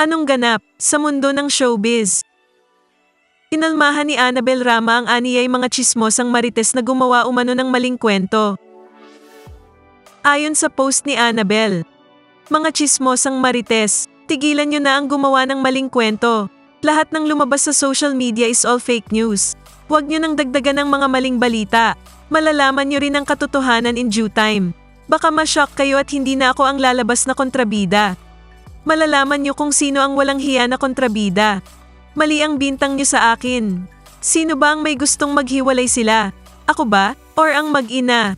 Anong ganap sa mundo ng showbiz? Inalmahan ni Annabel Rama ang aniyay mga chismosang marites na gumawa umano ng maling kwento. Ayon sa post ni Annabel, mga chismosang marites, tigilan nyo na ang gumawa ng maling kwento. Lahat ng lumabas sa social media is all fake news. Huwag nyo nang dagdagan ng mga maling balita. Malalaman nyo rin ang katotohanan in due time. Baka ma-shock kayo at hindi na ako ang lalabas na kontrabida. Malalaman nyo kung sino ang walang hiya na kontrabida. Mali ang bintang nyo sa akin. Sino ba ang may gustong maghiwalay sila? Ako ba? Or ang mag-ina?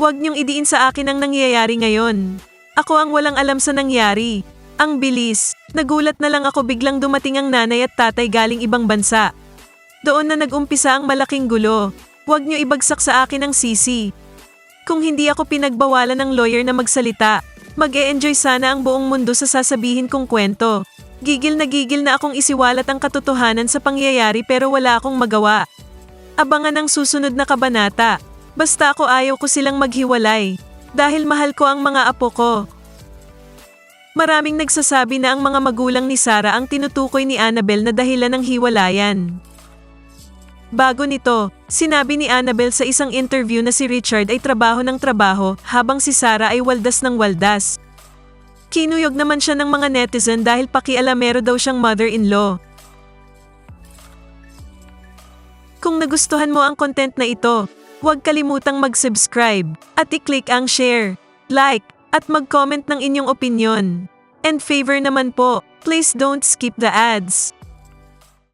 Huwag niyong idiin sa akin ang nangyayari ngayon. Ako ang walang alam sa nangyari. Ang bilis. Nagulat na lang ako biglang dumating ang nanay at tatay galing ibang bansa. Doon na nag-umpisa ang malaking gulo. Huwag niyo ibagsak sa akin ang sisi. Kung hindi ako pinagbawalan ng lawyer na magsalita, mag-e-enjoy sana ang buong mundo sa sasabihin kong kwento. Gigil na gigil na akong isiwalat ang katotohanan sa pangyayari pero wala akong magawa. Abangan ang susunod na kabanata. Basta ako ayaw ko silang maghiwalay. Dahil mahal ko ang mga apo ko. Maraming nagsasabi na ang mga magulang ni Sarah ang tinutukoy ni Annabel na dahilan ng hiwalayan. Bago nito, sinabi ni Annabel sa isang interview na si Richard ay trabaho ng trabaho habang si Sarah ay waldas ng waldas. Kinuyog naman siya ng mga netizen dahil pakialamero daw siyang mother-in-law. Kung nagustuhan mo ang content na ito, huwag kalimutang mag-subscribe at i-click ang share, like, at mag-comment ng inyong opinion. And favor naman po, please don't skip the ads.